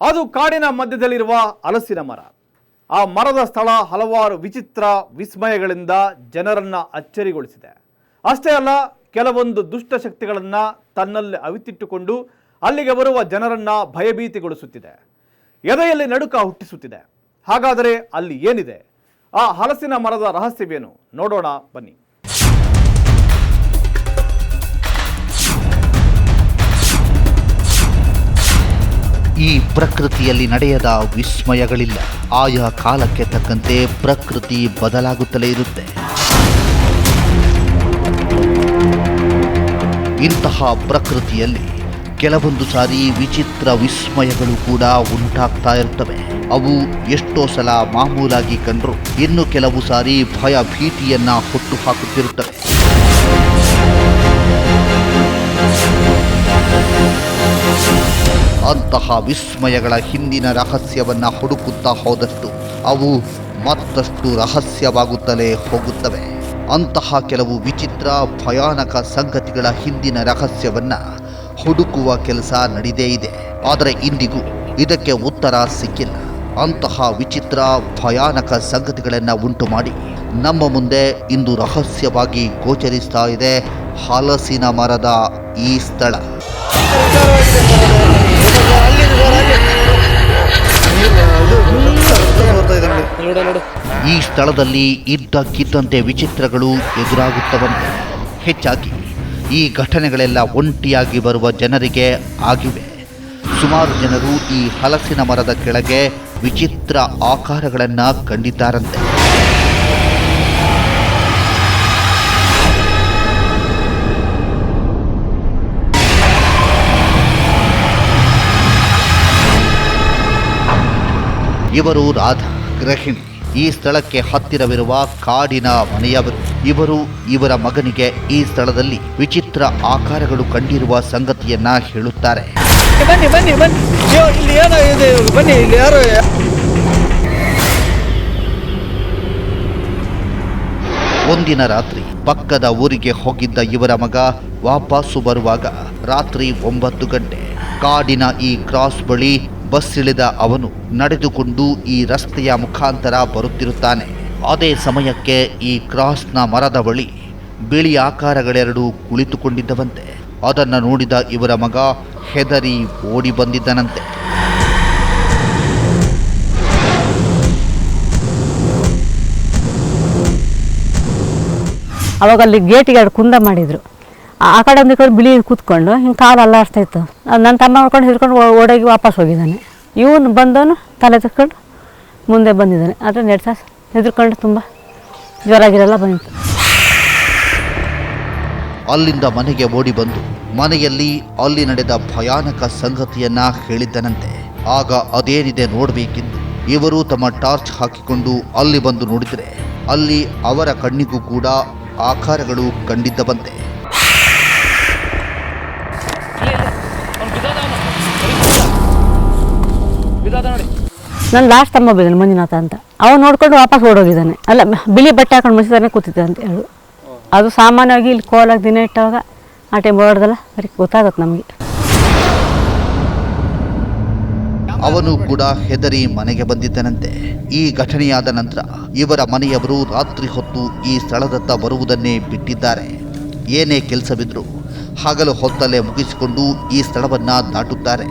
ಅದು ಕಾಡಿನ ಮಧ್ಯದಲ್ಲಿರುವ ಹಲಸಿನ ಮರ. ಆ ಮರದ ಸ್ಥಳ ಹಲವಾರು ವಿಚಿತ್ರ ವಿಸ್ಮಯಗಳಿಂದ ಜನರನ್ನು ಅಚ್ಚರಿಗೊಳಿಸಿದೆ. ಅಷ್ಟೇ ಅಲ್ಲ, ಕೆಲವೊಂದು ದುಷ್ಟ ಶಕ್ತಿಗಳನ್ನ ತನ್ನಲ್ಲಿ ಅವಿತಿಟ್ಟುಕೊಂಡು ಅಲ್ಲಿಗೆ ಬರುವ ಜನರನ್ನು ಭಯಭೀತಿಗೊಳಿಸುತ್ತಿದೆ. ಎದೆಯಲ್ಲಿ ನಡುಕ ಹುಟ್ಟಿಸುತ್ತಿದೆ. ಹಾಗಾದರೆ ಅಲ್ಲಿ ಏನಿದೆ? ಆ ಹಲಸಿನ ಮರದ ರಹಸ್ಯವೇನು? ನೋಡೋಣ, ಬನ್ನಿ. ಈ ಪ್ರಕೃತಿಯಲ್ಲಿ ನಡೆಯದ ವಿಸ್ಮಯಗಳಿಲ್ಲ. ಆಯಾ ಕಾಲಕ್ಕೆ ತಕ್ಕಂತೆ ಪ್ರಕೃತಿ ಬದಲಾಗುತ್ತಲೇ ಇರುತ್ತೆ. ಇಂತಹ ಪ್ರಕೃತಿಯಲ್ಲಿ ಕೆಲವೊಂದು ಸಾರಿ ವಿಚಿತ್ರ ವಿಸ್ಮಯಗಳು ಕೂಡ ಉಂಟಾಗ್ತಾ ಇರುತ್ತವೆ ಅವು ಎಷ್ಟೋ ಸಲ ಮಾಮೂಲಾಗಿ ಕಂಡ್ರು, ಇನ್ನು ಕೆಲವು ಸಾರಿ ಭಯ ಭೀತಿಯನ್ನ ಹುಟ್ಟು ಹಾಕುತ್ತಿರುತ್ತವೆ. ಅಂತಹ ವಿಸ್ಮಯಗಳ ಹಿಂದಿನ ರಹಸ್ಯವನ್ನು ಹುಡುಕುತ್ತಾ ಹೋದಷ್ಟು ಅವು ಮತ್ತಷ್ಟು ರಹಸ್ಯವಾಗುತ್ತಲೇ ಹೋಗುತ್ತವೆ. ಅಂತಹ ಕೆಲವು ವಿಚಿತ್ರ, ಭಯಾನಕ ಸಂಗತಿಗಳ ಹಿಂದಿನ ರಹಸ್ಯವನ್ನು ಹುಡುಕುವ ಕೆಲಸ ನಡೆದೇ ಇದೆ. ಆದರೆ ಇಂದಿಗೂ ಇದಕ್ಕೆ ಉತ್ತರ ಸಿಕ್ಕಿಲ್ಲ. ಅಂತಹ ವಿಚಿತ್ರ, ಭಯಾನಕ ಸಂಗತಿಗಳನ್ನು ಉಂಟು ಮಾಡಿ ನಮ್ಮ ಮುಂದೆ ಇಂದು ರಹಸ್ಯವಾಗಿ ಗೋಚರಿಸ್ತಾ ಇದೆ ಹಲಸಿನ ಮರದ ಈ ಸ್ಥಳ. ಈ ಸ್ಥಳದಲ್ಲಿ ಇದ್ದಕ್ಕಿದ್ದಂತೆ ವಿಚಿತ್ರಗಳು ಎದುರಾಗುತ್ತವಂತೆ ಹೆಚ್ಚಾಗಿ ಈ ಘಟನೆಗಳೆಲ್ಲ ಒಂಟಿಯಾಗಿ ಬರುವ ಜನರಿಗೆ ಆಗಿವೆ. ಸುಮಾರು ಜನರು ಈ ಹಲಸಿನ ಮರದ ಕೆಳಗೆ ವಿಚಿತ್ರ ಆಕಾರಗಳನ್ನು ಕಂಡಿದ್ದಾರಂತೆ. ಇವರು ರಾಧಾ ಗೃಹಿಣಿ ಈ ಸ್ಥಳಕ್ಕೆ ಹತ್ತಿರವಿರುವ ಕಾಡಿನ ಮನೆಯವರು. ಇವರು ಇವರ ಮಗನಿಗೆ ಈ ಸ್ಥಳದಲ್ಲಿ ವಿಚಿತ್ರ ಆಕಾರಗಳು ಕಂಡಿರುವ ಸಂಗತಿಯನ್ನ ಹೇಳುತ್ತಾರೆ. ಬನ್ನಿ ಬನ್ನಿ ಬನ್ನಿ. ಅಯ್ಯೋ ಇಲ್ಲಿ ಏನೋ ಇದೆ ಬನ್ನಿ ಇಲ್ಲಿ ಯಾರು ಒಂದಿನ ರಾತ್ರಿ ಪಕ್ಕದ ಊರಿಗೆ ಹೋಗಿದ್ದ ಇವರ ಮಗ ವಾಪಸ್ಸು ಬರುವಾಗ ರಾತ್ರಿ ಒಂಬತ್ತು ಗಂಟೆ. ಕಾಡಿನ ಈ ಕ್ರಾಸ್ ಬಳಿ ಬಸ್ ಇಳಿದ ಅವನು ನಡೆದುಕೊಂಡು ಈ ರಸ್ತೆಯ ಮುಖಾಂತರ ಬರುತ್ತಿರುತ್ತಾನೆ. ಅದೇ ಸಮಯಕ್ಕೆ ಈ ಕ್ರಾಸ್ನ ಮರದ ಬಳಿ ಬಿಳಿ ಆಕಾರಗಳೆರಡು ಕುಳಿತುಕೊಂಡಿದ್ದವಂತೆ. ಅದನ್ನು ನೋಡಿದ ಇವರ ಮಗ ಹೆದರಿ ಓಡಿ ಬಂದಿದ್ದನಂತೆ. ಅವಾಗ ಅಲ್ಲಿ ಗೇಟಿಗೆ ಎರಡು ಕುಂದ ಮಾಡಿದ್ರು. ಆ ಕಡೆ ಒಂದು ಕಡೆ ಬಿಳಿ ಕೂತ್ಕೊಂಡು, ಹಿಂಗೆ ಕಾಲು ಅಲ್ಲಾಡ್ತಾ ಇತ್ತು. ನನ್ನ ತಮ್ಮ ಹಿಡ್ಕೊಂಡು ಓ- ಓಡೋಗಿ ವಾಪಸ್ ಹೋಗಿದ್ದಾನೆ. ಇವನು ಬಂದವನು ತಲೆ ತಕ್ಕೊಂಡು ಮುಂದೆ ಬಂದಿದ್ದಾನೆ. ಆದರೆ ನೆಡ್ಸ ಹೆದರ್ಕೊಂಡು ತುಂಬ ಜ್ವರಾಗಿರೆಲ್ಲ ಬಂದಿತ್ತು. ಅಲ್ಲಿಂದ ಮನೆಗೆ ಓಡಿ ಬಂದು, ಮನೆಯಲ್ಲಿ ಅಲ್ಲಿ ನಡೆದ ಭಯಾನಕ ಸಂಗತಿಯನ್ನ ಹೇಳಿದ್ದನಂತೆ. ಆಗ ಅದೇನಿದೆ ನೋಡಬೇಕೆಂದು ಇವರು ತಮ್ಮ ಟಾರ್ಚ್ ಹಾಕಿಕೊಂಡು ಅಲ್ಲಿ ಬಂದು ನೋಡಿದರೆ, ಅಲ್ಲಿ ಅವರ ಕಣ್ಣಿಗೂ ಕೂಡ ಆಕಾರಗಳು ಕಂಡಿದ್ದವಂತೆ. ನನ್ನ ಲಾಸ್ಟ್ ತಮ್ಮ ಬಿದ್ದಾನೆ ಮಂಜುನಾಥ ಅಂತ. ಅವನು ನೋಡ್ಕೊಂಡು ವಾಪಸ್ ಓಡೋಗಿದ್ದಾನೆ. ಅಲ್ಲ, ಬಿಳಿ ಬಟ್ಟೆ ಹಾಕೊಂಡು ಮನುಷ್ಯನೇ ಕೂತಿದ್ದೆ ಅಂತ ಹೇಳು. ಅದು ಸಾಮಾನ್ಯವಾಗಿ ಇಲ್ಲಿ ಕೋಲಾಗಿ ದಿನ ಇಟ್ಟಾಗ ಆ ಟೈಮ್ ಓಡೋದಲ್ಲ ಬರೀ ಗೊತ್ತಾಗತ್ತೆ ನಮಗೆ. ಅವನು ಕೂಡ ಹೆದರಿ ಮನೆಗೆ ಬಂದಿದ್ದನಂತೆ. ಈ ಘಟನೆಯಾದ ನಂತರ ಇವರ ಮನೆಯವರು ರಾತ್ರಿ ಹೊತ್ತು ಈ ಸ್ಥಳದತ್ತ ಬರುವುದನ್ನೇ ಬಿಟ್ಟಿದ್ದಾರೆ. ಏನೇ ಕೆಲಸವಿದ್ರು ಹಗಲು ಹೊತ್ತಲ್ಲೇ ಮುಗಿಸಿಕೊಂಡು ಈ ಸ್ಥಳವನ್ನ ದಾಟುತ್ತಾರೆ.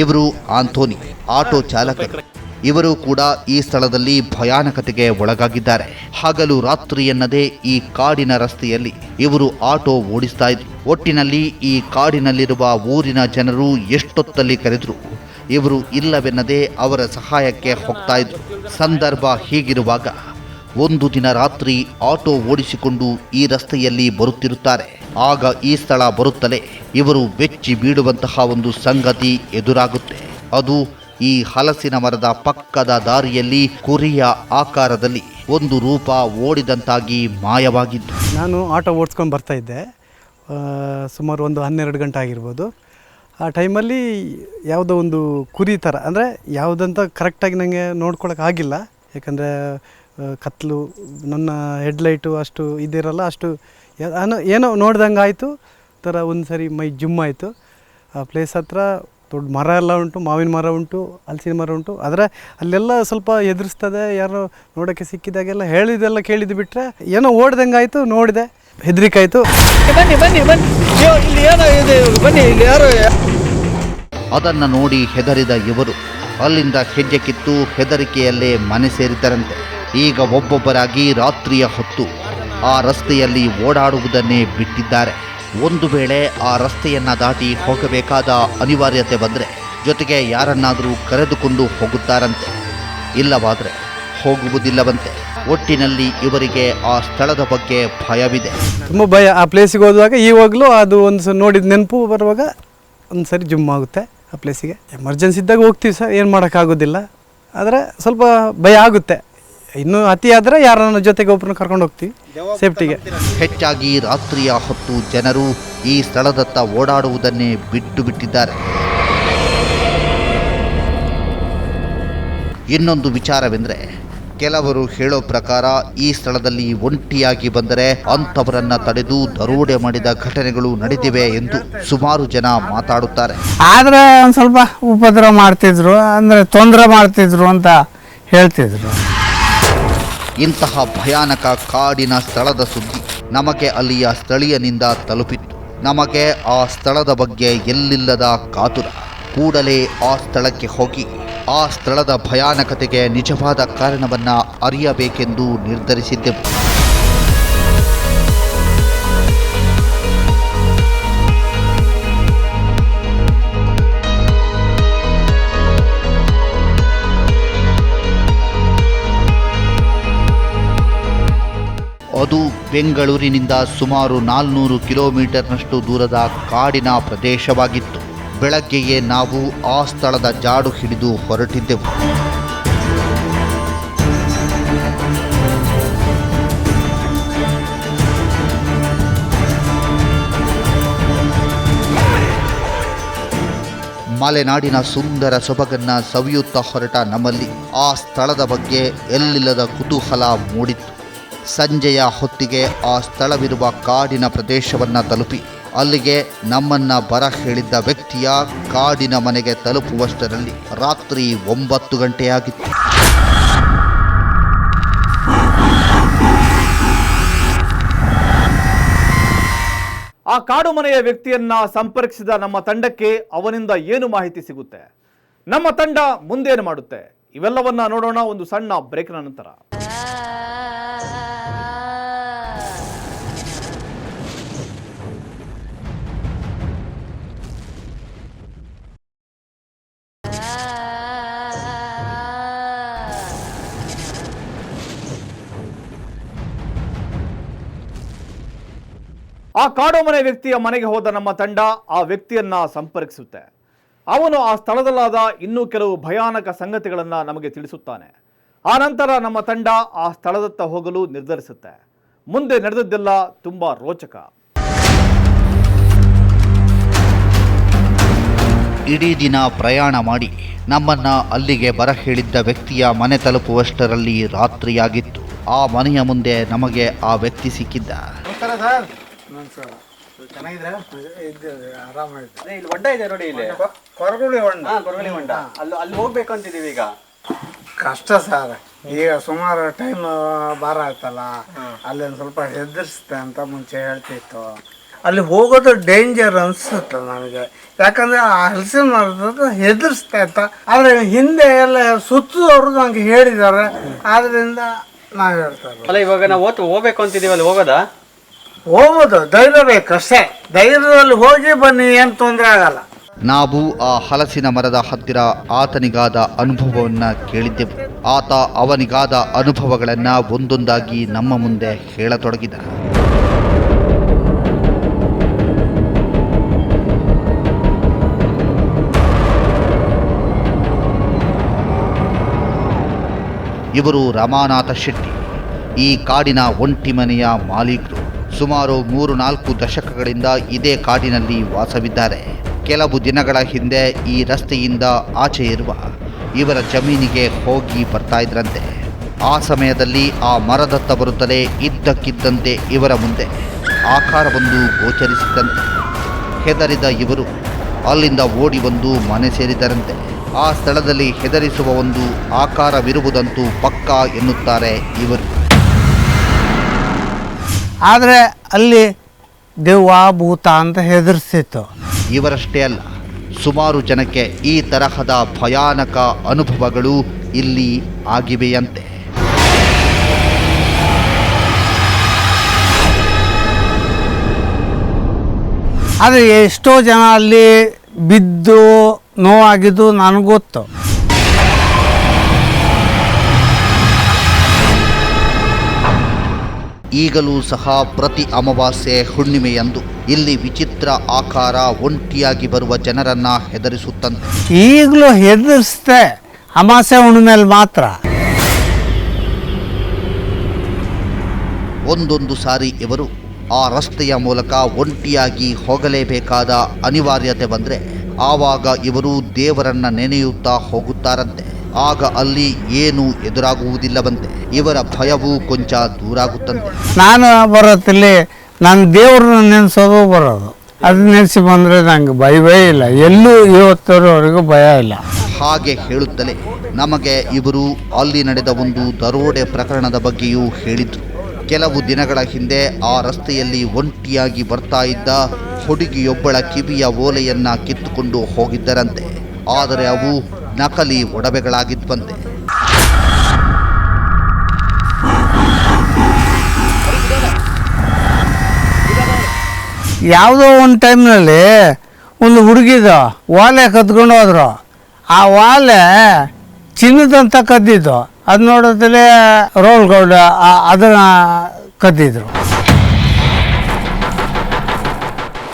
ಇವರು ಆಂಥೋನಿ, ಆಟೋ ಚಾಲಕರು. ಇವರು ಕೂಡ ಈ ಸ್ಥಳದಲ್ಲಿ ಭಯಾನಕತೆಗೆ ಒಳಗಾಗಿದ್ದಾರೆ. ಹಗಲು ರಾತ್ರಿ ಎನ್ನದೇ ಈ ಕಾಡಿನ ರಸ್ತೆಯಲ್ಲಿ ಇವರು ಆಟೋ ಓಡಿಸ್ತಾ ಇದ್ರು. ಒಟ್ಟಿನಲ್ಲಿ ಈ ಕಾಡಿನಲ್ಲಿರುವ ಊರಿನ ಜನರು ಎಷ್ಟೊತ್ತಲ್ಲಿ ಕರೆದ್ರು, ಇವರು ಇಲ್ಲವೆನ್ನದೇ ಅವರ ಸಹಾಯಕ್ಕೆ ಹೋಗ್ತಾ ಇದ್ರು. ಸಂದರ್ಭ ಹೀಗಿರುವಾಗ ಒಂದು ದಿನ ರಾತ್ರಿ ಆಟೋ ಓಡಿಸಿಕೊಂಡು ಈ ರಸ್ತೆಯಲ್ಲಿ ಬರುತ್ತಿರುತ್ತಾರೆ. ಆಗ ಈ ಸ್ಥಳ ಬರುತ್ತಲೇ ಇವರು ಬೆಚ್ಚಿ ಬೀಳುವಂತಹ ಒಂದು ಸಂಗತಿ ಎದುರಾಗುತ್ತೆ. ಅದು ಈ ಹಲಸಿನ ಮರದ ಪಕ್ಕದ ದಾರಿಯಲ್ಲಿ ಕುರಿಯ ಆಕಾರದಲ್ಲಿ ಒಂದು ರೂಪ ಓಡಿದಂತಾಗಿ ಮಾಯವಾಗಿದ್ದು ನಾನು ಆಟೋ ಓಡಿಸ್ಕೊಂಡು ಬರ್ತಾ ಇದ್ದೆ. ಸುಮಾರು ಒಂದು ಹನ್ನೆರಡು ಗಂಟೆ ಆಗಿರ್ಬೋದು. ಆ ಟೈಮಲ್ಲಿ ಯಾವುದೋ ಒಂದು ಕುರಿ ಥರ, ಅಂದರೆ ಯಾವುದಂತ ಕರೆಕ್ಟಾಗಿ ನನಗೆ ನೋಡ್ಕೊಳಕ್ಕೆ ಆಗಿಲ್ಲ. ಯಾಕಂದರೆ ಕತ್ಲು ನನ್ನ ಹೆಡ್ಲೈಟು ಅಷ್ಟು ಇದಿರಲ್ಲ ಅಷ್ಟು ಏನೋ- ಏನೋ ನೋಡ್ದಂಗೆ ಆಯಿತು. ಥರ ಒಂದು ಸರಿ ಮೈ ಜುಮ್ ಆಯಿತು. ಆ ಪ್ಲೇಸ್ ಹತ್ರ ದೊಡ್ಡ ಮರ ಎಲ್ಲ ಉಂಟು ಮಾವಿನ ಮರ ಉಂಟು ಹಲಸಿನ ಮರ ಉಂಟು. ಆದರೆ ಅಲ್ಲೆಲ್ಲ ಸ್ವಲ್ಪ ಎದುರಿಸ್ತದೆ. ಯಾರೋ ನೋಡೋಕ್ಕೆ ಸಿಕ್ಕಿದಾಗೆಲ್ಲ ಹೇಳಿದೆಲ್ಲ ಕೇಳಿದ್ದು ಬಿಟ್ಟರೆ ಏನೋ ಓಡ್ದಂಗೆ ಆಯಿತು ನೋಡಿದೆ. ಹೆದರಿಕೆ ಆಯಿತು ಬನ್ನಿ ಬನ್ನಿ ಬನ್ನಿ. ಇಲ್ಲಿ ಏನೋ ಇದೆ. ಬನ್ನಿ ಇಲ್ಲಿ ಯಾರು ಅದನ್ನು ನೋಡಿ ಹೆದರಿದ ಇವರು. ಅಲ್ಲಿಂದ ಹೆಜ್ಜೆ ಕಿತ್ತು ಹೆದರಿಕೆಯಲ್ಲೇ ಮನೆ ಸೇರಿದರಂತೆ ಈಗ ಒಬ್ಬೊಬ್ಬರಾಗಿ ರಾತ್ರಿಯ ಹೊತ್ತು ಆ ರಸ್ತೆಯಲ್ಲಿ ಓಡಾಡುವುದನ್ನೇ ಬಿಟ್ಟಿದ್ದಾರೆ. ಒಂದು ವೇಳೆ ಆ ರಸ್ತೆಯನ್ನು ದಾಟಿ ಹೋಗಬೇಕಾದ ಅನಿವಾರ್ಯತೆ ಬಂದರೆ ಜೊತೆಗೆ ಯಾರನ್ನಾದರೂ ಕರೆದುಕೊಂಡು ಹೋಗುತ್ತಾರಂತೆ. ಇಲ್ಲವಾದರೆ ಹೋಗುವುದಿಲ್ಲವಂತೆ. ಒಟ್ಟಿನಲ್ಲಿ ಇವರಿಗೆ ಆ ಸ್ಥಳದ ಬಗ್ಗೆ ಭಯವಿದೆ. ತುಂಬ ಭಯ. ಆ ಪ್ಲೇಸಿಗೆ ಹೋದಾಗ ಈವಾಗಲೂ ಅದು ಒಂದು ಸ ನೋಡಿದ ನೆನಪು ಬರುವಾಗ ಒಂದು ಸರಿ ಜುಮ್ ಆಗುತ್ತೆ ಆ ಪ್ಲೇಸಿಗೆ ಎಮರ್ಜೆನ್ಸಿ ಇದ್ದಾಗ ಹೋಗ್ತೀವಿ ಸರ್, ಏನು ಮಾಡೋಕ್ಕಾಗೋದಿಲ್ಲ. ಆದರೆ ಸ್ವಲ್ಪ ಭಯ ಆಗುತ್ತೆ. ಇನ್ನೂ ಅತಿ ಆದರೆ ಯಾರನ್ನ ಜೊತೆಗೆ ಒಬ್ಬರನ್ನ ಕರ್ಕೊಂಡು ಹೋಗ್ತೀವಿ. ಸೇಫ್ಟಿಗೆ ಹೆಚ್ಚಾಗಿ ರಾತ್ರಿಯ ಹೊತ್ತು ಜನರು ಈ ಸ್ಥಳದತ್ತ ಓಡಾಡುವುದನ್ನೇ ಬಿಟ್ಟು ಬಿಟ್ಟಿದ್ದಾರೆ. ಇನ್ನೊಂದು ವಿಚಾರವೆಂದರೆ ಕೆಲವರು ಹೇಳೋ ಪ್ರಕಾರ ಈ ಸ್ಥಳದಲ್ಲಿ ಒಂಟಿಯಾಗಿ ಬಂದರೆ ಅಂಥವರನ್ನ ತಡೆದು ದರೋಡೆ ಮಾಡಿದ ಘಟನೆಗಳು ನಡೆದಿವೆ ಎಂದು ಸುಮಾರು ಜನ ಮಾತಾಡುತ್ತಾರೆ. ಆದರೆ ಒಂದು ಸ್ವಲ್ಪ ಉಪದ್ರವ ಮಾಡ್ತಿದ್ರು ಅಂದರೆ ತೊಂದರೆ ಮಾಡ್ತಿದ್ರು ಅಂತ ಹೇಳ್ತಿದ್ರು. ಇಂತಹ ಭಯಾನಕ ಕಾಡಿನ ಸ್ಥಳದ ಸುದ್ದಿ ನಮಗೆ ಅಲ್ಲಿಯ ಸ್ಥಳೀಯನಿಂದ ತಲುಪಿತ್ತು. ನಮಗೆ ಆ ಸ್ಥಳದ ಬಗ್ಗೆ ಎಲ್ಲಿಲ್ಲದ ಕಾತುರ. ಕೂಡಲೇ ಆ ಸ್ಥಳಕ್ಕೆ ಹೋಗಿ. ಆ ಸ್ಥಳದ ಭಯಾನಕತೆಗೆ ನಿಜವಾದ ಕಾರಣವನ್ನು ಅರಿಯಬೇಕೆಂದು ನಿರ್ಧರಿಸಿದ್ದೆವು. ಬೆಂಗಳೂರಿನಿಂದ ಸುಮಾರು ನಾಲ್ನೂರು ಕಿಲೋಮೀಟರ್ನಷ್ಟು ದೂರದ ಕಾಡಿನ ಪ್ರದೇಶವಾಗಿತ್ತು. ಬೆಳಗ್ಗೆಯೇ ನಾವು ಆ ಸ್ಥಳದ ಜಾಡು ಹಿಡಿದು ಹೊರಟಿದ್ದೆವು. ಮಲೆನಾಡಿನ ಸುಂದರ ಸೊಬಗನ್ನ ಸವಿಯುತ್ತಾ ಹೊರಟ ನಮ್ಮಲ್ಲಿ. ಆ ಸ್ಥಳದ ಬಗ್ಗೆ ಎಲ್ಲಿಲ್ಲದ ಕುತೂಹಲ ಮೂಡಿತ್ತು. ಸಂಜೆಯ ಹೊತ್ತಿಗೆ ಆ ಸ್ಥಳವಿರುವ ಕಾಡಿನ ಪ್ರದೇಶವನ್ನ ತಲುಪಿ, ಅಲ್ಲಿಗೆ ನಮ್ಮನ್ನ ಬರ ಹೇಳಿದ್ದ ವ್ಯಕ್ತಿಯ ಕಾಡಿನ ಮನೆಗೆ ತಲುಪುವಷ್ಟರಲ್ಲಿ ರಾತ್ರಿ ಒಂಬತ್ತು ಗಂಟೆಯಾಗಿತ್ತು. ಆ ಕಾಡು ಮನೆಯ ವ್ಯಕ್ತಿಯನ್ನ ಸಂಪರ್ಕಿಸಿದ ನಮ್ಮ ತಂಡಕ್ಕೆ ಅವನಿಂದ ಏನು ಮಾಹಿತಿ ಸಿಗುತ್ತೆ? ನಮ್ಮ ತಂಡ ಮುಂದೇನು ಮಾಡುತ್ತೆ? ಇವೆಲ್ಲವನ್ನ ನೋಡೋಣ ಒಂದು ಸಣ್ಣ ಬ್ರೇಕ್ನ ನಂತರ. ಆ ಕಾಡು ಮನೆ ವ್ಯಕ್ತಿಯ ಮನೆಗೆ ಹೋದ ನಮ್ಮ ತಂಡ ಆ ವ್ಯಕ್ತಿಯನ್ನ ಸಂಪರ್ಕಿಸುತ್ತೆ. ಅವನು ಆ ಸ್ಥಳದಲ್ಲಾದ ಇನ್ನೂ ಕೆಲವು ಭಯಾನಕ ಸಂಗತಿಗಳನ್ನು ನಮಗೆ ತಿಳಿಸುತ್ತಾನೆ. ಆ ನಂತರ ನಮ್ಮ ತಂಡ ಆ ಸ್ಥಳದತ್ತ ಹೋಗಲು ನಿರ್ಧರಿಸುತ್ತೆ. ಮುಂದೆ ನಡೆದದ್ದೆಲ್ಲ ತುಂಬಾ ರೋಚಕ. ಇಡೀ ದಿನ ಪ್ರಯಾಣ ಮಾಡಿ ನಮ್ಮನ್ನ ಅಲ್ಲಿಗೆ ಬರ ಹೇಳಿದ್ದ ವ್ಯಕ್ತಿಯ ಮನೆ ತಲುಪುವಷ್ಟರಲ್ಲಿ ರಾತ್ರಿಯಾಗಿತ್ತು. ಆ ಮನೆಯ ಮುಂದೆ ನಮಗೆ ಆ ವ್ಯಕ್ತಿ ಸಿಕ್ಕಿದ್ದ. ಇಲ್ಲಿ ಹೊಂಡ ಇದೆ ನೋಡಿ ಇಲ್ಲಿ. ಕೊರಗುಳಿ ಹೊಂಡ. ಕೊರಗುಳಿ ಹೊಂಡ. ಅಲ್ಲಿ ಅಲ್ಲಿ ಹೋಗ್ಬೇಕು ಅಂತಿದ್ದೀವಿ ಈಗ. ಕಷ್ಟ ಸರ್. ಈಗ ಸುಮಾರು ಟೈಮ್ ಬಾರ ಆಯ್ತಲ್ಲ ಅಲ್ಲಿ ಒಂದು ಸ್ವಲ್ಪ ಹೆದರ್ಸ್ತೆ ಅಂತ ಮುಂಚೆ ಹೇಳ್ತಿತ್ತು. ಅಲ್ಲಿ ಹೋಗೋದು ಡೇಂಜರ್ ಅನಿಸುತ್ತೆ ನನಗೆ. ಯಾಕಂದ್ರೆ ಆ ಹಲಸಿನ ಮರದ ಹೆದರ್ಸ್ತಾ ಇತ್ತ ಆದ್ರೆ ಹಿಂದೆ ಎಲ್ಲ ಸುತ್ತದವರು ನಂಗೆ ಹೇಳಿದ್ದಾರೆ. ಆದ್ದರಿಂದ ನಾವು ಹೇಳ್ತಾರೆ ಅಲ್ಲ ಇವಾಗ ನಾವು ಓದ್ ಹೋಗ್ಬೇಕು ಅಲ್ಲಿ ಹೋಗೋದಾ? ಹೋಗೋದು ಧೈರ್ಯ ಬೇಕಷ್ಟೇ ಧೈರ್ಯದಲ್ಲಿ ಹೋಗಿ ಬನ್ನಿ, ಏನು ತೊಂದರೆ ಆಗಲ್ಲ. ನಾವು ಆ ಹಲಸಿನ ಮರದ ಹತ್ತಿರ ಆತನಿಗಾದ ಅನುಭವವನ್ನ ಕೇಳಿದ್ದೆವು. ಆತ ಅವನಿಗಾದ ಅನುಭವಗಳನ್ನ ಒಂದೊಂದಾಗಿ ನಮ್ಮ ಮುಂದೆ ಹೇಳತೊಡಗಿದ ಇವರು ರಮಾನಾಥ ಶೆಟ್ಟಿ. ಈ ಕಾಡಿನ ಒಂಟಿ ಮನೆಯ ಮಾಲೀಕರು. ಸುಮಾರು ಮೂರು ನಾಲ್ಕು ದಶಕಗಳಿಂದ ಇದೇ ಕಾಡಿನಲ್ಲಿ ವಾಸವಿದ್ದಾರೆ. ಕೆಲವು ದಿನಗಳ ಹಿಂದೆ ಈ ರಸ್ತೆಯಿಂದ ಆಚೆ ಇರುವ ಇವರ ಜಮೀನಿಗೆ ಹೋಗಿ ಬರ್ತಾ ಇದ್ರಂತೆ. ಆ ಸಮಯದಲ್ಲಿ ಆ ಮರದತ್ತ ಬರುತ್ತಲೇ ಇದ್ದಕ್ಕಿದ್ದಂತೆ ಇವರ ಮುಂದೆ ಆಕಾರವೊಂದು ಗೋಚರಿಸಿದ್ದಂತೆ. ಹೆದರಿದ ಇವರು ಅಲ್ಲಿಂದ ಓಡಿ ಬಂದು ಮನೆ ಸೇರಿದರಂತೆ. ಆ ಸ್ಥಳದಲ್ಲಿ ಹೆದರಿಸುವ ಒಂದು ಆಕಾರವಿರುವುದಂತೂ ಪಕ್ಕಾ ಎನ್ನುತ್ತಾರೆ ಇವರು. ಆದರೆ ಅಲ್ಲಿ ದೆವ್ವ ಭೂತ ಅಂತ ಹೆದರ್ಸಿತ್ತು. ಇವರಷ್ಟೇ ಅಲ್ಲ ಸುಮಾರು ಜನಕ್ಕೆ ಈ ತರಹದ ಭಯಾನಕ ಅನುಭವಗಳು ಇಲ್ಲಿ ಆಗಿವೆಯಂತೆ. ಆದರೆ ಎಷ್ಟೋ ಜನ ಅಲ್ಲಿ ಬಿದ್ದು ನೋವಾಗಿದ್ದು ನನಗೆ ಗೊತ್ತು. ಈಗಲೂ ಸಹ ಪ್ರತಿ ಅಮಾವಾಸ್ಯೆ ಹುಣ್ಣಿಮೆಯಂದು ಇಲ್ಲಿ ವಿಚಿತ್ರ ಆಕಾರ ಒಂಟಿಯಾಗಿ ಬರುವ ಜನರನ್ನ ಹೆದರಿಸುತ್ತಂತೆ. ಈಗಲೂ ಹೆದರಿಸ್ತೆ ಅಮಾಸೆ ಹುಣ್ಣಿಮೆಯಲ್ಲಿ ಮಾತ್ರ. ಒಂದೊಂದು ಸಾರಿ ಇವರು ಆ ರಸ್ತೆಯ ಮೂಲಕ ಒಂಟಿಯಾಗಿ ಹೋಗಲೇಬೇಕಾದ ಅನಿವಾರ್ಯತೆ ಬಂದರೆ ಆವಾಗ ಇವರು ದೇವರನ್ನ ನೆನೆಯುತ್ತಾ ಹೋಗುತ್ತಾರಂತೆ. ಆಗ ಅಲ್ಲಿ ಏನು ಎದುರಾಗುವುದಿಲ್ಲವಂತೆ. ಇವರ ಭಯವು ಕೊಂಚ ದೂರಾಗುತ್ತಂತೆ. ನಾನು ಬರೋತ್ತಲ್ಲಿ ನನ್ನ ದೇವ್ರನ್ನ ನೆನೆಸೋದು ಬರೋದು. ಅದು ನೆನೆಸಿ ಬಂದರೆ ನಂಗೆ ಭಯವೇ ಇಲ್ಲ. ಎಲ್ಲೂ ಇವತ್ತರವರೆಗೂ ಭಯ ಇಲ್ಲ. ಹಾಗೆ ಹೇಳುತ್ತಲೇ ನಮಗೆ ಇವರು ಅಲ್ಲಿ ನಡೆದ ಒಂದು ದರೋಡೆ ಪ್ರಕರಣದ ಬಗ್ಗೆಯೂ ಹೇಳಿದರು. ಕೆಲವು ದಿನಗಳ ಹಿಂದೆ ಆ ರಸ್ತೆಯಲ್ಲಿ ಒಂಟಿಯಾಗಿ ಬರ್ತಾ ಇದ್ದ ಹುಡುಗಿಯೊಬ್ಬಳ ಕಿವಿಯ ಓಲೆಯನ್ನ ಕಿತ್ತುಕೊಂಡು ಹೋಗಿದ್ದರಂತೆ. ಆದರೆ ಅವು ನಕಲಿ ಒಡವೆಗಳಾಗಿದ್ವಂತೆ. ಯಾವುದೋ ಒಂದು ಟೈಮ್ನಲ್ಲಿ ಒಂದು ಹುಡುಗಿದ ವಾಲೆ ಕದ್ಕೊಂಡು ಹೋದ್ರು. ಆ ವಾಲೆ ಚಿನ್ನದಂತ ಕದ್ದಿದ್ದು. ಅದು ನೋಡೋದ್ರೆ ರೋಲ್ ಗೌಡ ಅದನ್ನು ಕದ್ದಿದ್ರು.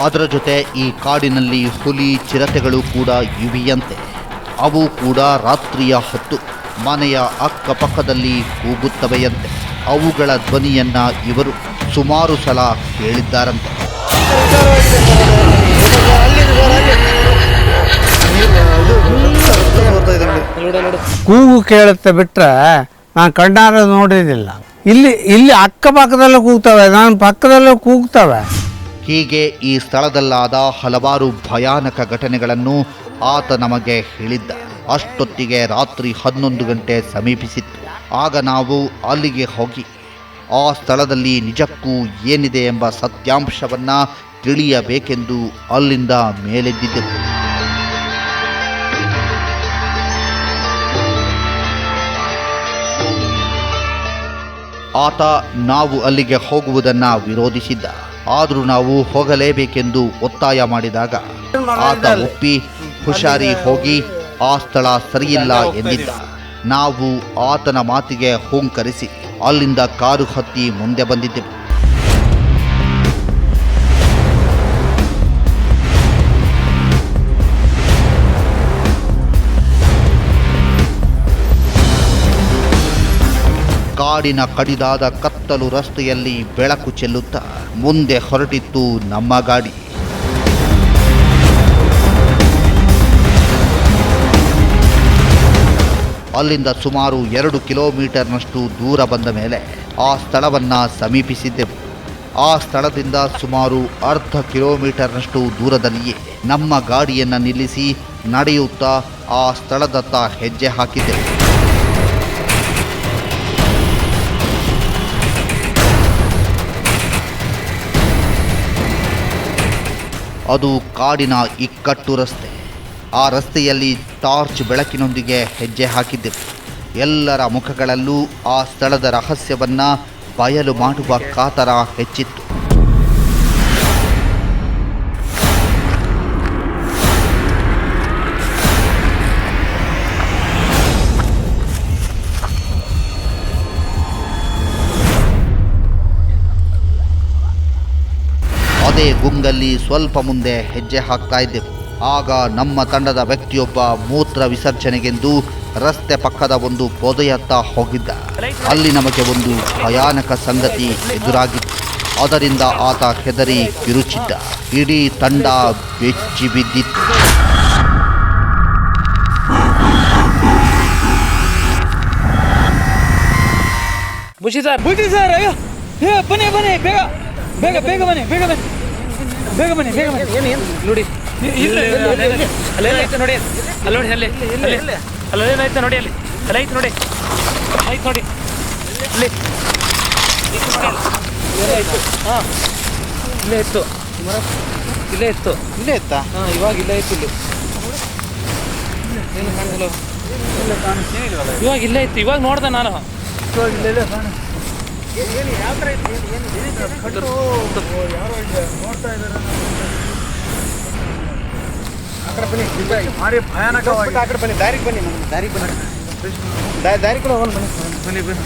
ಅದರ ಜೊತೆ ಈ ಕಾಡಿನಲ್ಲಿ ಹುಲಿ ಚಿರತೆಗಳು ಕೂಡ ಇವೆಯಂತೆ. ಅವು ಕೂಡ ರಾತ್ರಿಯ ಹೊತ್ತು ಮನೆಯ ಅಕ್ಕಪಕ್ಕದಲ್ಲಿ ಕೂಗುತ್ತವೆಯಂತೆ. ಅವುಗಳ ಧ್ವನಿಯನ್ನ ಇವರು ಸುಮಾರು ಸಲ ಕೇಳಿದ್ದಾರಂತೆ. ಕೂಗು ಕೇಳುತ್ತೆ ಬಿಟ್ಟರೆ ನಾನು ಕಣ್ಣಾರ ನೋಡಿದಿಲ್ಲ. ಇಲ್ಲಿ ಇಲ್ಲಿ ಅಕ್ಕಪಕ್ಕದಲ್ಲೇ ಕೂಗ್ತವೆ ನಾನು ಪಕ್ಕದಲ್ಲೂ ಕೂಗ್ತವೆ. ಹೀಗೆ ಈ ಸ್ಥಳದಲ್ಲಾದ ಹಲವಾರು ಭಯಾನಕ ಘಟನೆಗಳನ್ನು ಆತ ನಮಗೆ ಹೇಳಿದ್ದ ಅಷ್ಟೊತ್ತಿಗೆ ರಾತ್ರಿ ಹನ್ನೊಂದು ಗಂಟೆ ಸಮೀಪಿಸಿತ್ತು. ಆಗ ನಾವು ಅಲ್ಲಿಗೆ ಹೋಗಿ, ಆ ಸ್ಥಳದಲ್ಲಿ ನಿಜಕ್ಕೂ ಏನಿದೆ ಎಂಬ ಸತ್ಯಾಂಶವನ್ನು ತಿಳಿಯಬೇಕೆಂದು ಅಲ್ಲಿಂದ ಮೇಲೆದ್ದಿದ್ದೆವು. ಆತ ನಾವು ಅಲ್ಲಿಗೆ ಹೋಗುವುದನ್ನು ವಿರೋಧಿಸಿದ್ದ. ಆದರೂ ನಾವು ಹೋಗಲೇಬೇಕೆಂದು ಒತ್ತಾಯ ಮಾಡಿದಾಗ, ಆತ ಒಪ್ಪಿ ಹುಷಾರಿ ಹೋಗಿ ಆ ಸ್ಥಳ ಸರಿಯಿಲ್ಲ ಎಂದಿದ್ದ. ನಾವು ಆತನ ಮಾತಿಗೆ ಹೂಂಕರಿಸಿ ಅಲ್ಲಿಂದ ಕಾರು ಹತ್ತಿ ಮುಂದೆ ಬಂದಿದ್ದೆವು. ಕಾಡಿನ ಕಡಿದಾದ ಕತ್ತಲು ರಸ್ತೆಯಲ್ಲಿ ಬೆಳಕು ಚೆಲ್ಲುತ್ತಾ ಮುಂದೆ ಹೊರಟಿತ್ತು ನಮ್ಮ ಗಾಡಿ. ಅಲ್ಲಿಂದ ಸುಮಾರು ಎರಡು ಕಿಲೋಮೀಟರ್ನಷ್ಟು ದೂರ ಬಂದ ಮೇಲೆ ಆ ಸ್ಥಳವನ್ನು ಸಮೀಪಿಸಿದ್ದೆವು. ಆ ಸ್ಥಳದಿಂದ ಸುಮಾರು ಅರ್ಧ ಕಿಲೋಮೀಟರ್ನಷ್ಟು ದೂರದಲ್ಲಿಯೇ ನಮ್ಮ ಗಾಡಿಯನ್ನು ನಿಲ್ಲಿಸಿ ನಡೆಯುತ್ತಾ ಆ ಸ್ಥಳದತ್ತ ಹೆಜ್ಜೆ ಹಾಕಿದ್ದೆವು. ಅದು ಕಾಡಿನ ಇಕ್ಕಟ್ಟು ರಸ್ತೆ. ಆ ರಸ್ತೆಯಲ್ಲಿ ಟಾರ್ಚ್ ಬೆಳಕಿನೊಂದಿಗೆ ಹೆಜ್ಜೆ ಹಾಕಿದ್ದೆವು ಎಲ್ಲರ ಮುಖಗಳಲ್ಲೂ ಆ ಸ್ಥಳದ ರಹಸ್ಯವನ್ನು ಬಯಲು ಮಾಡುವ ಕಾತರ ಹೆಚ್ಚಿತ್ತು. ಅದೇ ಗುಂಗಲ್ಲಿ ಸ್ವಲ್ಪ ಮುಂದೆ ಹೆಜ್ಜೆ ಹಾಕ್ತಾ ಇದ್ದೆವು ಆಗ ನಮ್ಮ ತಂಡದ ವ್ಯಕ್ತಿಯೊಬ್ಬ ಮೂತ್ರ ವಿಸರ್ಜನೆಗೆಂದು ರಸ್ತೆ ಪಕ್ಕದ ಒಂದು ಪೊದೆಯತ್ತ ಹೋಗಿದ್ದ. ಅಲ್ಲಿ ನಮಗೆ ಒಂದು ಭಯಾನಕ ಸಂಗತಿ ಎದುರಾಗಿತ್ತು. ಅದರಿಂದ ಆತ ಹೆದರಿ ಕಿರುಚಿದ್ದ ಇಡೀ ತಂಡ ಬೆಚ್ಚಿ ಬಿದ್ದಿತ್ತು. ಬನ್ನಿ ಬನ್ನಿ, ಬೇಗ. ಬೇಗ ಬೇಗ ಬನ್ನಿ ಬೇಗ ಬನ್ನಿ. ಬೇಗ ಬನ್ನಿ ಬೇಗ ಬನ್ನಿ. ಏನು ಏನು ನೋಡಿ. ಅಲ್ಲೇನಾಯ್ತು ನೋಡಿ ಅಲ್ಲಿ ನೋಡಿ ಅಲ್ಲಿ ಅಲ್ಲಿ ಅಲ್ಲೇನಾಯ್ತು ನೋಡಿ ಅಲ್ಲಿ ಅಲ್ಲಿ ಐತೆ ನೋಡಿ ಆಯ್ತು ನೋಡಿ ಅಲ್ಲಿ ಇಲ್ಲೇ ಇತ್ತು ಹಾಂ ಇಲ್ಲೇ ಇತ್ತು ಇಲ್ಲೇ ಇತ್ತು ಇಲ್ಲೇ ಇತ್ತಾ ಹಾಂ ಇವಾಗ ಇಲ್ಲೇ ಇತ್ತು ಇಲ್ಲಿ ಏನು ಕಾಣಿಸಲ್ಲ ಇವಾಗ ಇಲ್ಲೇ ಇತ್ತು ಇವಾಗ ನೋಡ್ದೆ ನಾನು ಭಾರಿ ಭಯಾನಕವಾಗಿ. ಆ ಕಡೆ ಬನ್ನಿ ದಾರಿಗೆ ಬನ್ನಿ ದಾರಿಗೆ ಬನ್ನಿ. ದಾರಿ ಕೂಡ ಹೋಗೋಣ ಬನ್ನಿ. ಬನ್ನಿ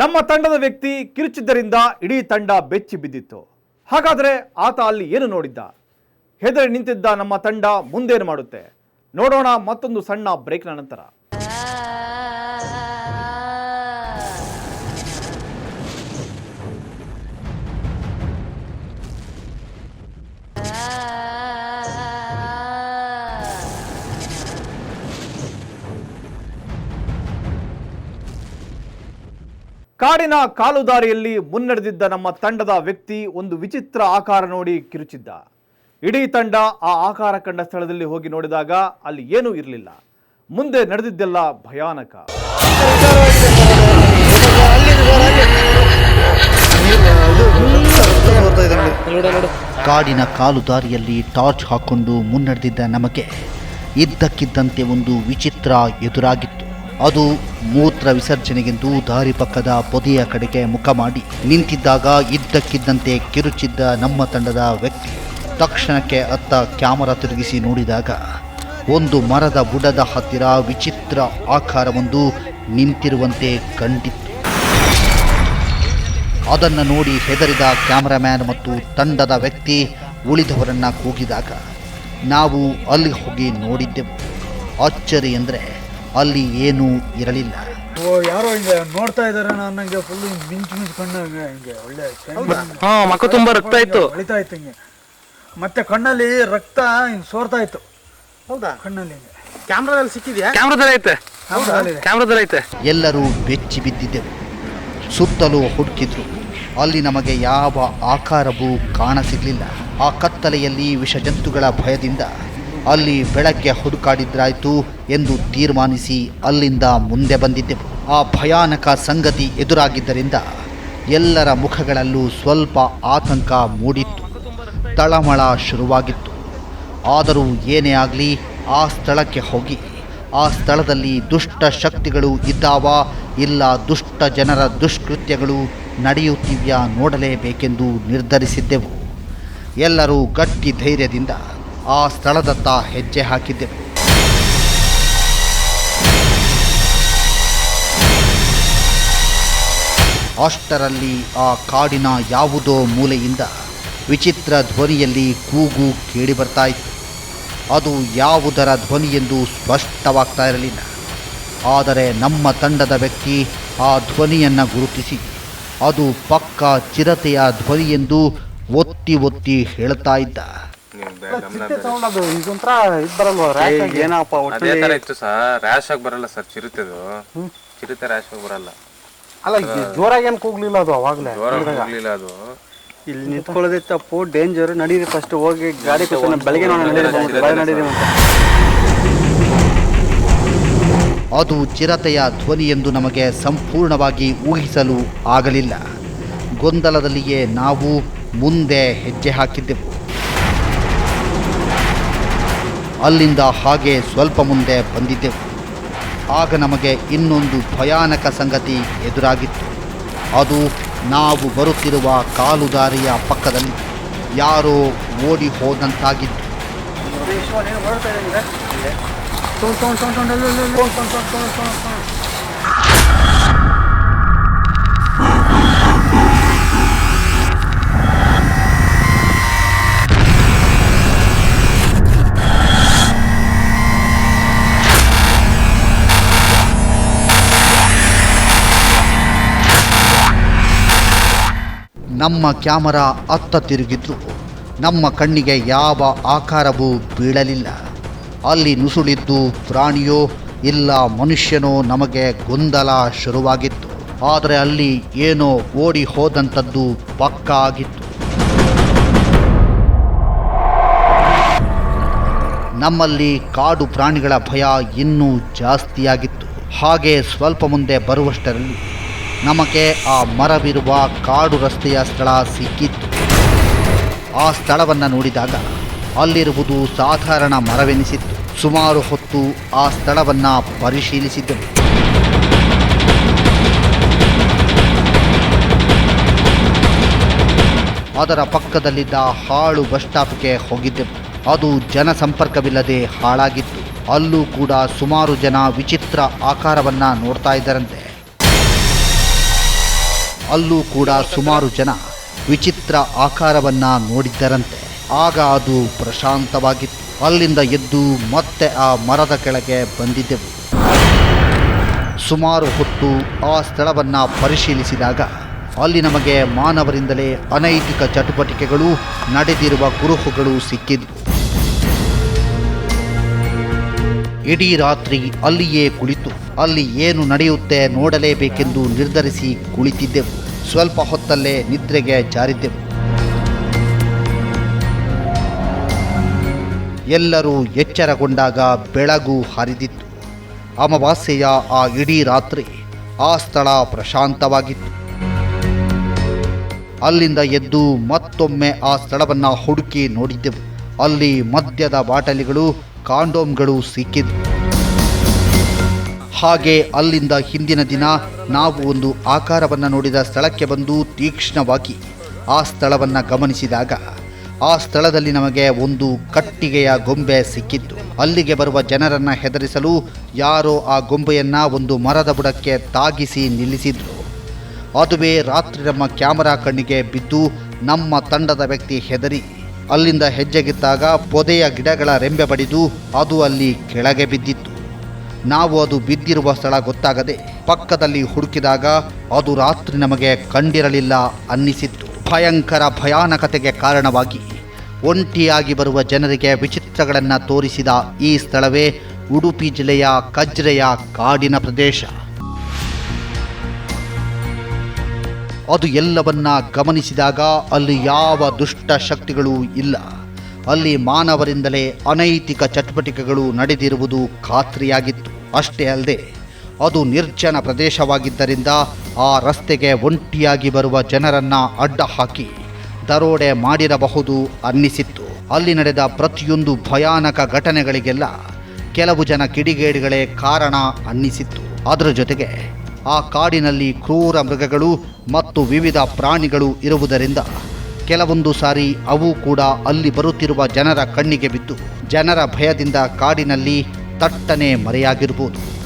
ನಮ್ಮ ತಂಡದ ವ್ಯಕ್ತಿ ಕಿರುಚಿದ್ದರಿಂದ ಇಡೀ ತಂಡ ಬೆಚ್ಚಿ ಬಿದ್ದಿತ್ತು. ಹಾಗಾದರೆ ಆತ ಅಲ್ಲಿ ಏನು ನೋಡಿದ್ದ? ಹೆದರಿ ನಿಂತಿದ್ದ ನಮ್ಮ ತಂಡ ಮುಂದೇನು ಮಾಡುತ್ತೆ? ನೋಡೋಣ ಮತ್ತೊಂದು ಸಣ್ಣ ಬ್ರೇಕ್ನ ನಂತರ. ಕಾಡಿನ ಕಾಲುದಾರಿಯಲ್ಲಿ ಮುನ್ನಡೆದಿದ್ದ ನಮ್ಮ ತಂಡದ ವ್ಯಕ್ತಿ ಒಂದು ವಿಚಿತ್ರ ಆಕಾರ ನೋಡಿ ಕಿರುಚಿದ್ದ. ಇಡೀ ತಂಡ ಆ ಆಕಾರ ಕಂಡ ಸ್ಥಳದಲ್ಲಿ ಹೋಗಿ ನೋಡಿದಾಗ ಅಲ್ಲಿ ಏನೂ ಇರಲಿಲ್ಲ. ಮುಂದೆ ನಡೆದಿದ್ದೆಲ್ಲ ಭಯಾನಕ. ಕಾಡಿನ ಕಾಲು ದಾರಿಯಲ್ಲಿ ಟಾರ್ಚ್ ಹಾಕೊಂಡು ಮುನ್ನಡೆದಿದ್ದ ನಮಗೆ ಇದ್ದಕ್ಕಿದ್ದಂತೆ ಒಂದು ವಿಚಿತ್ರ ಎದುರಾಗಿತ್ತು. ಅದು ಮೂತ್ರ ವಿಸರ್ಜನೆಗೆಂದು ದಾರಿ ಪಕ್ಕದ ಪೊದೆಯ ಕಡೆಗೆ ಮುಖ ಮಾಡಿ ನಿಂತಿದ್ದಾಗ ಇದ್ದಕ್ಕಿದ್ದಂತೆ ಕಿರುಚಿದ್ದ ನಮ್ಮ ತಂಡದ ವ್ಯಕ್ತಿ ತಕ್ಷಣಕ್ಕೆ ಅತ್ತ ಕ್ಯಾಮರಾ ತಿರುಗಿಸಿ ನೋಡಿದಾಗ ಒಂದು ಮರದ ಬುಡದ ಹತ್ತಿರ ವಿಚಿತ್ರ ಆಕಾರವೊಂದು ನಿಂತಿರುವಂತೆ ಕಂಡಿತ್ತು. ಅದನ್ನು ನೋಡಿ ಹೆದರಿದ ಕ್ಯಾಮರಾಮ್ಯಾನ್ ಮತ್ತು ತಂಡದ ವ್ಯಕ್ತಿ ಉಳಿದವರನ್ನು ಕೂಗಿದಾಗ ನಾವು ಅಲ್ಲಿ ಹೋಗಿ ನೋಡಿದ್ದೆವು. ಅಚ್ಚರಿ ಎಂದರೆ ಅಲ್ಲಿ ಏನೂ ಇರಲಿಲ್ಲ. ಓ ಯಾರೋ ಹಿಂಗೆ ನೋಡ್ತಾ ಇದಾರೆ ಅನ್ನಂಗೆ ಫುಲ್ ಮಿಂಚು ಮಿಂಚು ಕಣ್ಣಾಗ ಹಿಂಗೆ ಒಳ್ಳೆ ಹಾ ಮಕ್ಕ ತುಂಬಾ ರಕ್ತ ಇತ್ತು. ಹೊಳಿತಾ ಇತ್ತು ಹಿಂಗೆ. ಮತ್ತೆ ಕಣ್ಣಲ್ಲಿ ರಕ್ತ ಹಿಂಗೆ ಸೋರ್ತಾ ಇತ್ತು. ಹೌದಾ? ಕಣ್ಣಲ್ಲಿ ಹಿಂಗೆ. ಕ್ಯಾಮ್ರಾದಲ್ಲಿ ಸಿಕ್ಕಿದ್ಯಾ? ಕ್ಯಾಮ್ರಾದಲ್ಲಿ ಐತೆ. ಕ್ಯಾಮ್ರಾದಲ್ಲಿ ಐತೆ. ಎಲ್ಲರೂ ಬೆಚ್ಚಿ ಬಿದ್ದಿದ್ದೆವು ಸುತ್ತಲೂ ಹುಡುಕಿದ್ರು. ಅಲ್ಲಿ ನಮಗೆ ಯಾವ ಆಕಾರವೂ ಕಾಣಸಿಗ್ಲಿಲ್ಲ. ಆ ಕತ್ತಲೆಯಲ್ಲಿ ವಿಷಜಂತುಗಳ ಭಯದಿಂದ ಅಲ್ಲಿ ಬೆಳಕ್ಕೆ ಹುಡುಕಾಡಿದ್ರಾಯ್ತು ಎಂದು ತೀರ್ಮಾನಿಸಿ ಅಲ್ಲಿಂದ ಮುಂದೆ ಬಂದಿದ್ದೆವು ಆ ಭಯಾನಕ ಸಂಗತಿ ಎದುರಾಗಿದ್ದರಿಂದ ಎಲ್ಲರ ಮುಖಗಳಲ್ಲೂ ಸ್ವಲ್ಪ ಆತಂಕ ಮೂಡಿತ್ತು. ತಳಮಳ ಶುರುವಾಗಿತ್ತು. ಆದರೂ ಏನೇ ಆಗಲಿ ಆ ಸ್ಥಳಕ್ಕೆ ಹೋಗಿ, ಆ ಸ್ಥಳದಲ್ಲಿ ದುಷ್ಟ ಶಕ್ತಿಗಳು ಇದ್ದಾವ ಇಲ್ಲ ದುಷ್ಟ ಜನರ ದುಷ್ಕೃತ್ಯಗಳು ನಡೆಯುತ್ತಿವ್ಯಾ ನೋಡಲೇಬೇಕೆಂದು ನಿರ್ಧರಿಸಿದ್ದೆವು. ಎಲ್ಲರೂ ಗಟ್ಟಿ ಧೈರ್ಯದಿಂದ ಆ ಸ್ಥಳದತ್ತ ಹೆಜ್ಜೆ ಹಾಕಿದ್ದೆವು. ಅಷ್ಟರಲ್ಲಿ ಆ ಕಾಡಿನ ಯಾವುದೋ ಮೂಲೆಯಿಂದ ವಿಚಿತ್ರ ಧ್ವನಿಯಲ್ಲಿ ಕೂಗು ಕೇಳಿಬರ್ತಾ ಇತ್ತು ಅದು ಯಾವುದರ ಧ್ವನಿ ಎಂದು ಸ್ಪಷ್ಟವಾಗ್ತಾ ಇರಲಿಲ್ಲ. ಆದರೆ ನಮ್ಮ ತಂಡದ ವ್ಯಕ್ತಿ ಆ ಧ್ವನಿಯನ್ನು ಗುರುತಿಸಿ, ಅದು ಪಕ್ಕ ಚಿರತೆಯ ಧ್ವನಿ ಎಂದು ಒತ್ತಿ ಒತ್ತಿ ಹೇಳ್ತಾ ಇದ್ದ. ಏನಪ್ಪ ಅದೇ ತರ ಇತ್ತು ಸರ್ ರ್ಯಾಶ್ ಆಗಿ ಬರಲ್ಲ ಸರ್ ಚಿರುತೆದು ಚಿರುತೆ ರ್ಯಾಶ್ ಆಗಿ ಬರಲ್ಲ. ಅಲ್ಲ ಜೋರಾಗಿ ಏನು ಕೂಗ್ಲಿಲ್ಲ ಅದು ಅವಾಗಲೇ ಜೋರ ಹೋಗ್ಲಿಲ್ಲ ಅದು. ಇಲ್ಲಿ ನಿಂತ್ಕೊಳ್ಳೋದೇ ತಪ್ಪು ಡೇಂಜರ್ ನಡೀರಿ ಫಸ್ಟ್ ಹೋಗಿ ಗಾಡಿ ಕೂತ್ಕೊಂಡು ಬೆಳಗ್ಗೆ ನಾನು ನಡೀರಿ ಬೆಳಗ್ಗೆ ನಡೀರಿ ಅಂತ. ಅದು ಚಿರತೆಯ ಧ್ವನಿ ಎಂದು ನಮಗೆ ಸಂಪೂರ್ಣವಾಗಿ ಊಹಿಸಲು ಆಗಲಿಲ್ಲ. ಗೊಂದಲದಲ್ಲಿಯೇ ನಾವು ಮುಂದೆ ಹೆಜ್ಜೆ ಹಾಕಿದ್ದೆವು. ಅಲ್ಲಿಂದ ಹಾಗೆ ಸ್ವಲ್ಪ ಮುಂದೆ ಬಂದಿದ್ದೆವು. ಆಗ ನಮಗೆ ಇನ್ನೊಂದು ಭಯಾನಕ ಸಂಗತಿ ಎದುರಾಗಿತ್ತು. ಅದು ನಾವು ಬರುತ್ತಿರುವ ಕಾಲುದಾರಿಯ ಪಕ್ಕದಲ್ಲಿ ಯಾರೋ ಓಡಿ ಹೋದಂತಾಗಿತ್ತು. ನಮ್ಮ ಕ್ಯಾಮರಾ ಅತ್ತ ತಿರುಗಿದ್ರು. ನಮ್ಮ ಕಣ್ಣಿಗೆ ಯಾವ ಆಕಾರವೂ ಬೀಳಲಿಲ್ಲ. ಅಲ್ಲಿ ನುಸುಳಿದ್ದು ಪ್ರಾಣಿಯೋ ಇಲ್ಲ ಮನುಷ್ಯನೋ ನಮಗೆ ಗೊಂದಲ ಶುರುವಾಗಿತ್ತು. ಆದರೆ ಅಲ್ಲಿ ಏನೋ ಓಡಿ ಹೋದಂಥದ್ದು ಪಕ್ಕ ಆಗಿತ್ತು. ನಮ್ಮಲ್ಲಿ ಕಾಡು ಪ್ರಾಣಿಗಳ ಭಯ ಇನ್ನೂ ಜಾಸ್ತಿಯಾಗಿತ್ತು. ಹಾಗೆ ಸ್ವಲ್ಪ ಮುಂದೆ ಬರುವಷ್ಟರಲ್ಲಿ ನಮಗೆ ಆ ಮರವಿರುವ ಕಾಡು ರಸ್ತೆಯ ಸ್ಥಳ ಸಿಕ್ಕಿತ್ತು ಆ ಸ್ಥಳವನ್ನು ನೋಡಿದಾಗ ಅಲ್ಲಿರುವುದು ಸಾಧಾರಣ ಮರವೆನಿಸಿತ್ತು. ಸುಮಾರು ಹೊತ್ತು ಆ ಸ್ಥಳವನ್ನು ಪರಿಶೀಲಿಸಿದ್ದೆವು ಅದರ ಪಕ್ಕದಲ್ಲಿದ್ದ ಹಾಳು ಬಸ್ ಸ್ಟಾಪ್ಗೆ ಹೋಗಿದ್ದೆವು. ಅದು ಜನಸಂಪರ್ಕವಿಲ್ಲದೆ ಹಾಳಾಗಿತ್ತು. ಅಲ್ಲೂ ಕೂಡ ಸುಮಾರು ಜನ ವಿಚಿತ್ರ ಆಕಾರವನ್ನ ನೋಡ್ತಾ ಇದ್ದರಂತೆ. ಅಲ್ಲೂ ಕೂಡ ಸುಮಾರು ಜನ ವಿಚಿತ್ರ ಆಕಾರವನ್ನ ನೋಡಿದ್ದರಂತೆ. ಆಗ ಅದು ಪ್ರಶಾಂತವಾಗಿತ್ತು. ಅಲ್ಲಿಂದ ಎದ್ದು ಮತ್ತೆ ಆ ಮರದ ಕೆಳಗೆ ಬಂದಿದ್ದೆವು. ಸುಮಾರು ಹೊತ್ತು ಆ ಸ್ಥಳವನ್ನ ಪರಿಶೀಲಿಸಿದಾಗ ಅಲ್ಲಿ ನಮಗೆ ಮಾನವರಿಂದಲೇ ಅನೈತಿಕ ಚಟುವಟಿಕೆಗಳು ನಡೆದಿರುವ ಕುರುಹುಗಳು ಸಿಕ್ಕಿದ್ವು. ಇಡೀ ರಾತ್ರಿ ಅಲ್ಲಿಯೇ ಕುಳಿತು, ಅಲ್ಲಿ ಏನು ನಡೆಯುತ್ತೆ ನೋಡಲೇಬೇಕೆಂದು ನಿರ್ಧರಿಸಿ ಕುಳಿತಿದ್ದೆವು. ಸ್ವಲ್ಪ ಹೊತ್ತಲ್ಲೇ ನಿದ್ರೆಗೆ ಜಾರಿದ್ದೆವು. ಎಲ್ಲರೂ ಎಚ್ಚರಗೊಂಡಾಗ ಬೆಳಗು ಹರಿದಿತ್ತು. ಅಮಾವಾಸ್ಯೆಯ ಆ ಇಡೀ ರಾತ್ರಿ ಆ ಸ್ಥಳ ಪ್ರಶಾಂತವಾಗಿತ್ತು. ಅಲ್ಲಿಂದ ಎದ್ದು ಮತ್ತೊಮ್ಮೆ ಆ ಸ್ಥಳವನ್ನು ಹುಡುಕಿ ನೋಡಿದ್ದೆವು. ಅಲ್ಲಿ ಮದ್ಯದ ಬಾಟಲಿಗಳು ಕಾಂಡೋಮ್ಗಳು ಸಿಕ್ಕಿದ್ವು ಹಾಗೆ ಅಲ್ಲಿಂದ ಹಿಂದಿನ ದಿನ ನಾವು ಒಂದು ಆಕಾರವನ್ನು ನೋಡಿದ ಸ್ಥಳಕ್ಕೆ ಬಂದು ತೀಕ್ಷ್ಣವಾಗಿ ಆ ಸ್ಥಳವನ್ನು ಗಮನಿಸಿದಾಗ ಆ ಸ್ಥಳದಲ್ಲಿ ನಮಗೆ ಒಂದು ಕಟ್ಟಿಗೆಯ ಗೊಂಬೆ ಸಿಕ್ಕಿತ್ತು. ಅಲ್ಲಿಗೆ ಬರುವ ಜನರನ್ನು ಹೆದರಿಸಲು ಯಾರೋ ಆ ಗೊಂಬೆಯನ್ನು ಒಂದು ಮರದ ಬುಡಕ್ಕೆ ತಾಗಿಸಿ ನಿಲ್ಲಿಸಿದ್ರು. ಅದುವೇ ರಾತ್ರಿ ನಮ್ಮ ಕ್ಯಾಮರಾ ಕಣ್ಣಿಗೆ ಬಿದ್ದು ನಮ್ಮ ತಂಡದ ವ್ಯಕ್ತಿ ಹೆದರಿ ಅಲ್ಲಿಂದ ಹೆಜ್ಜೆಗಿದ್ದಾಗ ಪೊದೆಯ ಗಿಡಗಳ ರೆಂಬೆ ಬಡಿದು ಅದು ಅಲ್ಲಿ ಕೆಳಗೆ ಬಿದ್ದಿತ್ತು. ನಾವು ಅದು ಬಿದ್ದಿರುವ ಸ್ಥಳ ಗೊತ್ತಾಗದೆ ಪಕ್ಕದಲ್ಲಿ ಹುಡುಕಿದಾಗ ಅದು ರಾತ್ರಿ ನಮಗೆ ಕಂಡಿರಲಿಲ್ಲ ಅನ್ನಿಸಿತ್ತು. ಭಯಂಕರ ಭಯಾನಕತೆಗೆ ಕಾರಣವಾಗಿ ಒಂಟಿಯಾಗಿ ಬರುವ ಜನರಿಗೆ ವಿಚಿತ್ರಗಳನ್ನು ತೋರಿಸಿದ ಈ ಸ್ಥಳವೇ ಉಡುಪಿ ಜಿಲ್ಲೆಯ ಕಜ್ರೆಯ ಕಾಡಿನ ಪ್ರದೇಶ. ಅದು ಎಲ್ಲವನ್ನ ಗಮನಿಸಿದಾಗ ಅಲ್ಲಿ ಯಾವ ದುಷ್ಟ ಶಕ್ತಿಗಳು ಇಲ್ಲ. ಅಲ್ಲಿ ಮಾನವರಿಂದಲೇ ಅನೈತಿಕ ಚಟುವಟಿಕೆಗಳು ನಡೆದಿರುವುದು ಖಾತ್ರಿಯಾಗಿತ್ತು. ಅಷ್ಟೇ ಅಲ್ಲದೆ, ಅದು ನಿರ್ಜನ ಪ್ರದೇಶವಾಗಿದ್ದರಿಂದ ಆ ರಸ್ತೆಗೆ ಒಂಟಿಯಾಗಿ ಬರುವ ಜನರನ್ನ ಅಡ್ಡ ಹಾಕಿ ದರೋಡೆ ಮಾಡಿರಬಹುದು ಅನ್ನಿಸಿತ್ತು. ಅಲ್ಲಿ ನಡೆದ ಪ್ರತಿಯೊಂದು ಭಯಾನಕ ಘಟನೆಗಳಿಗೆಲ್ಲ ಕೆಲವು ಜನ ಕಿಡಿಗೇಡಿಗಳೇ ಕಾರಣ ಅನ್ನಿಸಿತ್ತು. ಅದರ ಜೊತೆಗೆ ಆ ಕಾಡಿನಲ್ಲಿ ಕ್ರೂರ ಮೃಗಗಳು ಮತ್ತು ವಿವಿಧ ಪ್ರಾಣಿಗಳು ಇರುವುದರಿಂದ ಕೆಲವೊಂದು ಸಾರಿ ಅವು ಕೂಡ ಅಲ್ಲಿ ಬರುತ್ತಿರುವ ಜನರ ಕಣ್ಣಿಗೆ ಬಿದ್ದು ಜನರ ಭಯದಿಂದ ಕಾಡಿನಲ್ಲಿ ತಟ್ಟನೆ ಮರೆಯಾಗಿರಬಹುದು.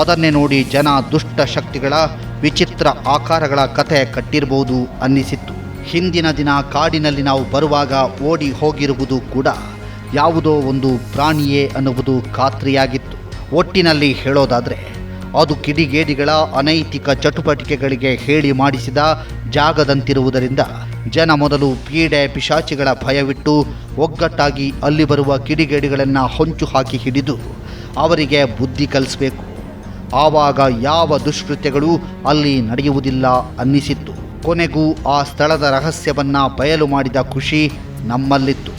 ಅದನ್ನೇ ನೋಡಿ ಜನ ದುಷ್ಟ ಶಕ್ತಿಗಳ ವಿಚಿತ್ರ ಆಕಾರಗಳ ಕಥೆ ಕಟ್ಟಿರ್ಬೋದು ಅನ್ನಿಸಿತ್ತು. ಹಿಂದಿನ ದಿನ ಕಾಡಿನಲ್ಲಿ ನಾವು ಬರುವಾಗ ಓಡಿ ಹೋಗಿರುವುದು ಕೂಡ ಯಾವುದೋ ಒಂದು ಪ್ರಾಣಿಯೇ ಅನ್ನುವುದು ಖಾತ್ರಿಯಾಗಿತ್ತು. ಒಟ್ಟಿನಲ್ಲಿ ಹೇಳೋದಾದರೆ ಅದು ಕಿಡಿಗೇಡಿಗಳ ಅನೈತಿಕ ಚಟುವಟಿಕೆಗಳಿಗೆ ಹೇಳಿ ಮಾಡಿಸಿದ ಜಾಗದಂತಿರುವುದರಿಂದ ಜನ ಮೊದಲು ಪೀಡೆ ಪಿಶಾಚಿಗಳ ಭಯವಿಟ್ಟು ಒಗ್ಗಟ್ಟಾಗಿ ಅಲ್ಲಿ ಬರುವ ಕಿಡಿಗೇಡಿಗಳನ್ನು ಹೊಂಚು ಹಾಕಿ ಹಿಡಿದು ಅವರಿಗೆ ಬುದ್ಧಿ ಕಲಿಸಬೇಕು. ಆವಾಗ ಯಾವ ದುಷ್ಕೃತ್ಯಗಳು ಅಲ್ಲಿ ನಡೆಯುವುದಿಲ್ಲ ಅನ್ನಿಸಿತ್ತು. ಕೊನೆಗೂ ಆ ಸ್ಥಳದ ರಹಸ್ಯವನ್ನು ಬಯಲು ಮಾಡಿದ ಖುಷಿ ನಮ್ಮಲ್ಲಿತ್ತು.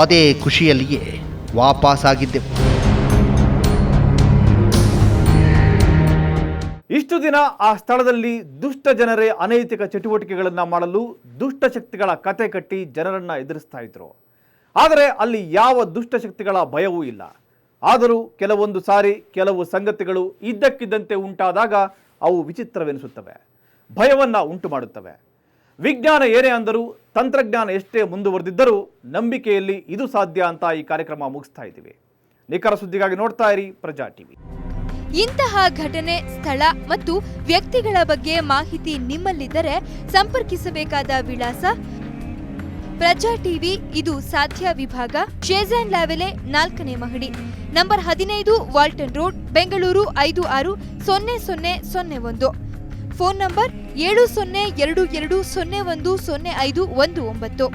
ಅದೇ ಖುಷಿಯಲ್ಲಿಯೇ ವಾಪಸ್ಸಾಗಿದ್ದೆವು ಇಷ್ಟು ದಿನ ಆ ಸ್ಥಳದಲ್ಲಿ ದುಷ್ಟ ಜನರೇ ಅನೈತಿಕ ಚಟುವಟಿಕೆಗಳನ್ನು ಮಾಡಲು ದುಷ್ಟ ಶಕ್ತಿಗಳ ಕತೆ ಕಟ್ಟಿ ಜನರನ್ನು ಎದುರಿಸ್ತಾ ಇದ್ರು. ಆದರೆ ಅಲ್ಲಿ ಯಾವ ದುಷ್ಟ ಶಕ್ತಿಗಳ ಭಯವೂ ಇಲ್ಲ. ಆದರೂ ಕೆಲವೊಂದು ಸಾರಿ ಕೆಲವು ಸಂಗತಿಗಳು ಇದ್ದಕ್ಕಿದ್ದಂತೆ ಉಂಟಾದಾಗ ಅವು ವಿಚಿತ್ರವೆನಿಸುತ್ತವೆ. ಭಯವನ್ನು ಉಂಟು ಮಾಡುತ್ತವೆ. ವಿಜ್ಞಾನ ಏನೇ ಅಂದರೂ ತಂತ್ರಜ್ಞಾನ ಎಷ್ಟೇ ಮುಂದುವರೆದಿದ್ದರೂ ನಂಬಿಕೆಯಲ್ಲಿ ಇದು ಸಾಧ್ಯ ಅಂತ ಈ ಕಾರ್ಯಕ್ರಮ ಮುಗಿಸ್ತಾ ಇದ್ದೀವಿ. ನಿಖರ ಸುದ್ದಿಗಾಗಿ ನೋಡ್ತಾ ಇರಿ ಪ್ರಜಾ ಟಿವಿ. ಇಂತಹ ಘಟನೆ, ಸ್ಥಳ ಮತ್ತು ವ್ಯಕ್ತಿಗಳ ಬಗ್ಗೆ ಮಾಹಿತಿ ನಿಮ್ಮಲ್ಲಿದ್ದರೆ ಸಂಪರ್ಕಿಸಬೇಕಾದ ವಿಳಾಸ ಪ್ರಜಾ ಟಿವಿ, ಇದು ಸಾಧ್ಯ ವಿಭಾಗ, ಶೇಜಾನ್ ಲಾವೆಲೆ, ನಾಲ್ಕನೇ ಮಹಡಿ. ನಂಬರ್ ಹದಿನೈದು ವಾಲ್ಟನ್ ರೋಡ್, ಬೆಂಗಳೂರು ಐದು ಆರು ಸೊನ್ನೆ ಸೊನ್ನೆ ಸೊನ್ನೆ ಒಂದು. ಫೋನ್ ನಂಬರ್ ಏಳು ಸೊನ್ನೆ ಎರಡು ಎರಡು ಸೊನ್ನೆ ಒಂದು ಸೊನ್ನೆ ಐದು ಒಂದು ಒಂಬತ್ತು.